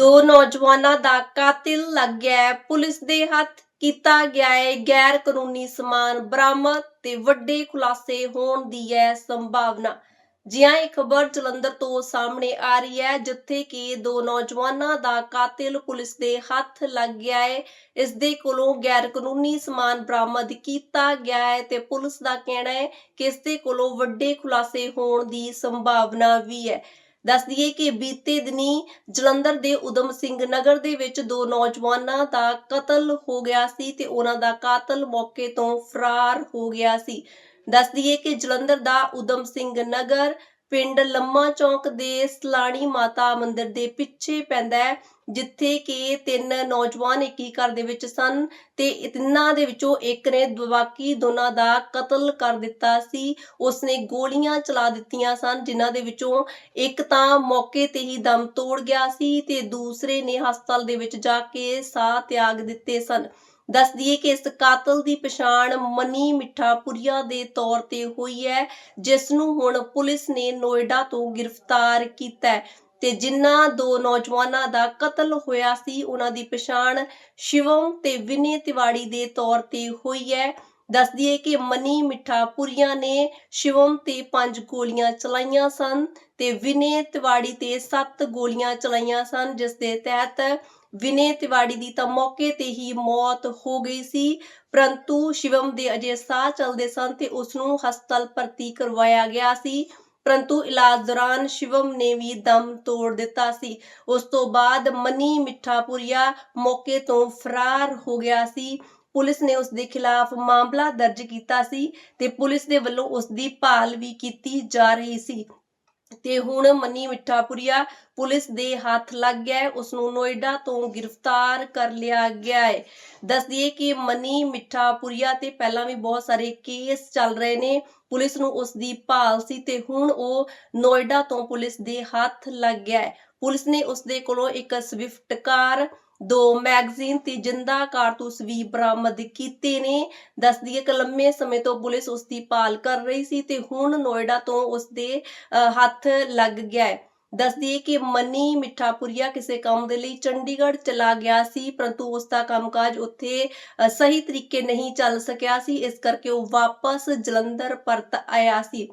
ਦੋ ਨੌਜਵਾਨਾਂ ਦਾ ਕਾਤਿਲ ਲੱਗ ਗਿਆ ਪੁਲਿਸ ਦੇ ਹੱਥ ਕੀਤਾ ਗਿਆ ਹੈ। ਗੈਰ ਕਾਨੂੰਨੀ ਸਮਾਨ ਬਰਾਮਦ ਤੇ ਵੱਡੇ ਖੁਲਾਸੇ ਹੋਣ ਦੀ ਹੈ ਸੰਭਾਵਨਾ। ਜੀ ਇਹ ਖਬਰ ਜਲੰਧਰ ਤੋਂ ਸਾਹਮਣੇ ਆ ਰਹੀ ਹੈ, ਜਿੱਥੇ ਕਿ ਦੋ ਨੌਜਵਾਨਾਂ ਦਾ ਕਾਤਿਲ ਪੁਲਿਸ ਦੇ ਹੱਥ ਲੱਗ ਗਿਆ ਹੈ। ਇਸ ਦੇ ਕੋਲੋਂ ਗੈਰ ਕਾਨੂੰਨੀ ਸਮਾਨ ਬਰਾਮਦ ਕੀਤਾ ਗਿਆ ਹੈ ਤੇ ਪੁਲਿਸ ਦਾ ਕਹਿਣਾ ਹੈ ਕਿ ਇਸ ਦੇ ਕੋਲੋਂ ਵੱਡੇ ਖੁਲਾਸੇ ਹੋਣ ਦੀ ਸੰਭਾਵਨਾ ਵੀ ਹੈ। ਦੱਸ ਦਈਏ ਕਿ ਬੀਤੇ ਦਿਨੀ ਜਲੰਧਰ ਦੇ ਉਦਮ ਸਿੰਘ ਨਗਰ ਦੇ ਵਿੱਚ ਦੋ ਨੌਜਵਾਨਾਂ ਦਾ ਕਤਲ ਹੋ ਗਿਆ ਸੀ ਤੇ ਉਹਨਾਂ ਦਾ ਕਾਤਲ ਮੌਕੇ ਤੋਂ ਫਰਾਰ ਹੋ ਗਿਆ ਸੀ। ਦੱਸ ਦਈਏ ਕਿ ਜਲੰਧਰ ਦਾ ਉਦਮ ਸਿੰਘ ਨਗਰ ਪਿੰਡ ਲੰਮਾ ਚੌਂਕ ਦੇ ਸਲਾਣੀ ਮਾਤਾ ਮੰਦਿਰ ਦੇ ਪਿੱਛੇ ਪੈਂਦਾ ਹੈ, ਜਿੱਥੇ ਕਿ ਤਿੰਨ ਨੌਜਵਾਨ ਇੱਕ ਹੀ ਘਰ ਦੇ ਵਿੱਚ ਸਨ ਤੇ ਤਿੰਨਾਂ ਦੇ ਵਿੱਚੋਂ ਇੱਕ ਨੇ ਬਾਕੀ ਦੋਨਾਂ ਦਾ ਕਤਲ ਕਰ ਦਿੱਤਾ ਸੀ। ਉਸਨੇ ਗੋਲੀਆਂ ਚਲਾ ਦਿੱਤੀਆਂ ਸਨ, ਜਿਨ੍ਹਾਂ ਦੇ ਵਿੱਚੋਂ ਇੱਕ ਤਾਂ ਮੌਕੇ ਤੇ ਹੀ ਦਮ ਤੋੜ ਗਿਆ ਸੀ ਤੇ ਦੂਸਰੇ ਨੇ ਹਸਪਤਾਲ ਦੇ ਵਿੱਚ ਜਾ ਕੇ ਸਾਹ ਤਿਆਗ ਦਿੱਤੇ ਸਨ। ਦੱਸ ਦਈਏ ਕਿ ਇਸ ਕਾਤਲ ਦੀ ਪਛਾਣ ਮਨੀ ਮਿੱਠਾਪੁਰੀਆ ਦੇ ਤੌਰ ਤੇ ਹੋਈ ਹੈ ਜਿਸ ਨੂੰ ਹੁਣ ਪੁਲਿਸ ਨੇ ਨੋਇਡਾ ਤੋਂ ਗ੍ਰਿਫਤਾਰ ਕੀਤਾ ਹੈ ਤੇ ਜਿਨ੍ਹਾਂ ਦੋ ਨੌਜਵਾਨਾਂ ਦਾ ਕਤਲ ਹੋਇਆ ਸੀ, ਉਹਨਾਂ ਦੀ ਪਛਾਣ ਸ਼ਿਵਮ ਤੇ ਵਿਨੇ ਤਿਵਾੜੀ ਦੇ ਤੌਰ ਤੇ ਹੋਈ ਹੈ। ਦੱਸ ਦਈਏ ਕਿ ਮਨੀ ਮਿੱਠਾਪੁਰੀਆ ਨੇ ਸ਼ਿਵਮ ਤੇ ਪੰਜ ਗੋਲੀਆਂ ਚਲਾਈਆਂ ਸਨ ਤੇ ਵਿਨੇ ਤਿਵਾੜੀ ਤੇ ਸੱਤ ਗੋਲੀਆਂ ਚਲਾਈਆਂ ਸਨ, ਜਿਸ ਦੇ ਤਹਿਤ ਵਿਨੇ ਤਿਵਾੜੀ ਦੀ ਤਾਂ ਮੌਕੇ ਤੇ ਹੀ ਮੌਤ ਹੋ ਗਈ ਸੀ। ਪਰੰਤੂ ਸ਼ਿਵਮ ਦੇ ਅਜੇ ਸਾਹ ਚੱਲਦੇ ਸਨ ਤੇ ਉਸ ਨੂੰ ਹਸਪਤਾਲ ਭਰਤੀ ਕਰਵਾਇਆ ਗਿਆ ਸੀ। ਪਰੰਤੂ ਇਲਾਜ ਦੌਰਾਨ ਸ਼ਿਵਮ ਨੇ ਵੀ ਦਮ ਤੋੜ ਦਿੱਤਾ ਸੀ। ਉਸ ਤੋਂ ਬਾਅਦ ਮਨੀ ਮਿੱਠਾਪੁਰੀਆ ਮੌਕੇ ਤੋਂ ਫਰਾਰ ਹੋ ਗਿਆ ਸੀ। ਪੁਲਿਸ ਨੇ ਉਸ ਦੇ ਖਿਲਾਫ ਮਾਮਲਾ ਦਰਜ ਕੀਤਾ ਸੀ ਤੇ ਪੁਲਿਸ ਦੇ ਵੱਲੋਂ ਉਸ ਦੀ ਭਾਲ ਵੀ ਕੀਤੀ ਜਾ ਰਹੀ ਸੀ। ਤੇ ਹੁਣ ਮਨੀ ਮਿੱਠਾਪੁਰੀਆ ਪੁਲਿਸ ਦੇ ਹੱਥ ਲੱਗ ਗਿਆ ਹੈ। ਉਸ ਨੂੰ ਨੋਇਡਾ ਤੋਂ ਗ੍ਰਿਫਤਾਰ ਕਰ ਲਿਆ ਗਿਆ ਹੈ। ਦੱਸ ਦਈਏ ਕਿ ਮਨੀ ਮਿੱਠਾਪੁਰੀਆ ਤੇ ਪਹਿਲਾਂ ਵੀ ਬਹੁਤ ਸਾਰੇ ਕੇਸ ਚੱਲ ਰਹੇ ਨੇ। ਪੁਲਿਸ ਨੂੰ ਉਸ ਦੀ ਭਾਲ ਸੀ ਤੇ ਹੁਣ ਉਹ ਨੋਇਡਾ ਤੋਂ ਪੁਲਿਸ ਦੇ ਹੱਥ ਲੱਗ ਗਿਆ ਹੈ। ਪੁਲਿਸ ਨੇ ਉਸ ਦੇ ਕੋਲੋਂ ਇੱਕ ਸਵਿਫਟ ਕਾਰ ਦੋ ਮੈਗਜ਼ੀਨ ਤੇ ਜਿੰਦਾ ਕਾਰਤੂਸ ਵੀ ਬਰਾਮਦ ਕੀਤੇ ਨੇ। ਦੱਸ ਦਈਏ ਕਿ ਲੰਮੇ ਸਮੇਂ ਤੋਂ ਪੁਲਿਸ ਉਸ ਦੀ ਭਾਲ ਕਰ ਰਹੀ ਸੀ ਤੇ ਹੁਣ ਨੋਇਡਾ ਤੋਂ ਉਸ ਦੇ ਹੱਥ ਲੱਗ ਗਿਆ ਹੈ। ਦੱਸ ਦਈਏ ਕਿ ਮਨੀ ਮਿੱਠਾਪੁਰੀਆ ਕਿਸੇ ਕੰਮ ਦੇ ਲਈ ਚੰਡੀਗੜ੍ਹ ਚਲਾ ਗਿਆ ਸੀ, ਪਰੰਤੂ ਉਸ ਦਾ ਕੰਮਕਾਜ ਉੱਥੇ ਸਹੀ ਤਰੀਕੇ ਨਹੀਂ ਚੱਲ ਸਕਿਆ ਸੀ। ਇਸ ਕਰਕੇ ਉਹ ਵਾਪਸ ਜਲੰਧਰ ਪਰਤ ਆਇਆ ਸੀ।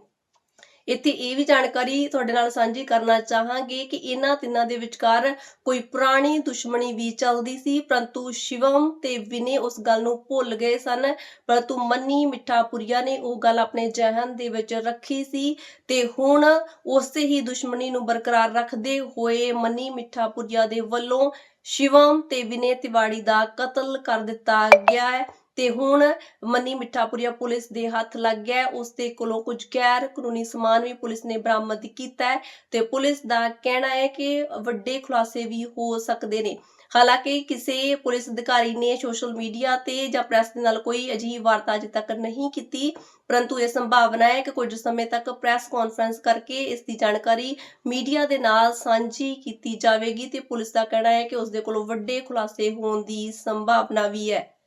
ਇੱਥੇ ਇਹ ਵੀ ਜਾਣਕਾਰੀ ਤੁਹਾਡੇ ਨਾਲ ਸਾਂਝੀ ਕਰਨਾ ਚਾਹਾਂਗੇ ਕਿ ਇਹਨਾਂ ਤਿੰਨਾਂ ਦੇ ਵਿਚਕਾਰ ਕੋਈ ਪੁਰਾਣੀ ਦੁਸ਼ਮਣੀ ਵੀ ਚੱਲਦੀ ਸੀ, ਪਰੰਤੂ ਸ਼ਿਵਮ ਤੇ ਵਿਨੇ ਉਸ ਗੱਲ ਨੂੰ ਭੁੱਲ ਗਏ ਸਨ, ਪਰੰਤੂ ਮੰਨੀ ਮਿੱਠਾਪੁਰੀਆ ਨੇ ਉਹ ਗੱਲ ਆਪਣੇ ਜਹਨ ਦੇ ਵਿੱਚ ਰੱਖੀ ਸੀ ਤੇ ਹੁਣ ਉਸੇ ਹੀ ਦੁਸ਼ਮਣੀ ਨੂੰ ਬਰਕਰਾਰ ਰੱਖਦੇ ਹੋਏ ਮੰਨੀ ਮਿੱਠਾਪੁਰੀਆ ਦੇ ਵੱਲੋਂ ਸ਼ਿਵਮ ਤੇ ਵਿਨੇ ਤਿਵਾੜੀ ਦਾ ਕਤਲ ਕਰ ਦਿੱਤਾ ਗਿਆ ਹੈ। ਤੇ ਹੁਣ ਮੰਨੀ ਮਿੱਠਾਪੁਰੀਆ ਪੁਲਿਸ ਦੇ ਹੱਥ ਲੱਗ ਗਿਆ ਉਸ ਦੇ ਕੋਲੋਂ ਕੁਝ ਗੈਰ ਕਾਨੂੰਨੀ ਸਮਾਨ ਵੀ ਪੁਲਿਸ ਨੇ ਬਰਾਮਦ ਕੀਤਾ ਹੈ ਤੇ ਪੁਲਿਸ ਦਾ ਕਹਿਣਾ ਹੈ ਕਿ ਵੱਡੇ ਖੁਲਾਸੇ ਵੀ ਹੋ ਸਕਦੇ ਨੇ। ਹਾਲਾਂਕਿ ਕਿਸੇ ਪੁਲਿਸ ਅਧਿਕਾਰੀ ਨੇ ਸੋਸ਼ਲ ਮੀਡੀਆ ਤੇ ਜਾਂ ਪ੍ਰੈਸ ਦੇ ਨਾਲ ਕੋਈ ਅਜਿਹੀ ਵਾਰਤਾ ਅਜੇ ਤੱਕ ਨਹੀਂ ਕੀਤੀ, ਪਰੰਤੂ ਇਹ ਸੰਭਾਵਨਾ ਹੈ ਕਿ ਕੁਝ ਸਮੇਂ ਤੱਕ ਪ੍ਰੈਸ ਕਾਨਫਰੰਸ ਕਰਕੇ ਇਸ ਦੀ ਜਾਣਕਾਰੀ ਮੀਡੀਆ ਦੇ ਨਾਲ ਸਾਂਝੀ ਕੀਤੀ ਜਾਵੇਗੀ ਤੇ ਪੁਲਿਸ ਦਾ ਕਹਿਣਾ ਹੈ ਕਿ ਉਸ ਦੇ ਕੋਲੋਂ ਵੱਡੇ ਖੁਲਾਸੇ ਹੋਣ ਦੀ ਸੰਭਾਵਨਾ ਵੀ ਹੈ।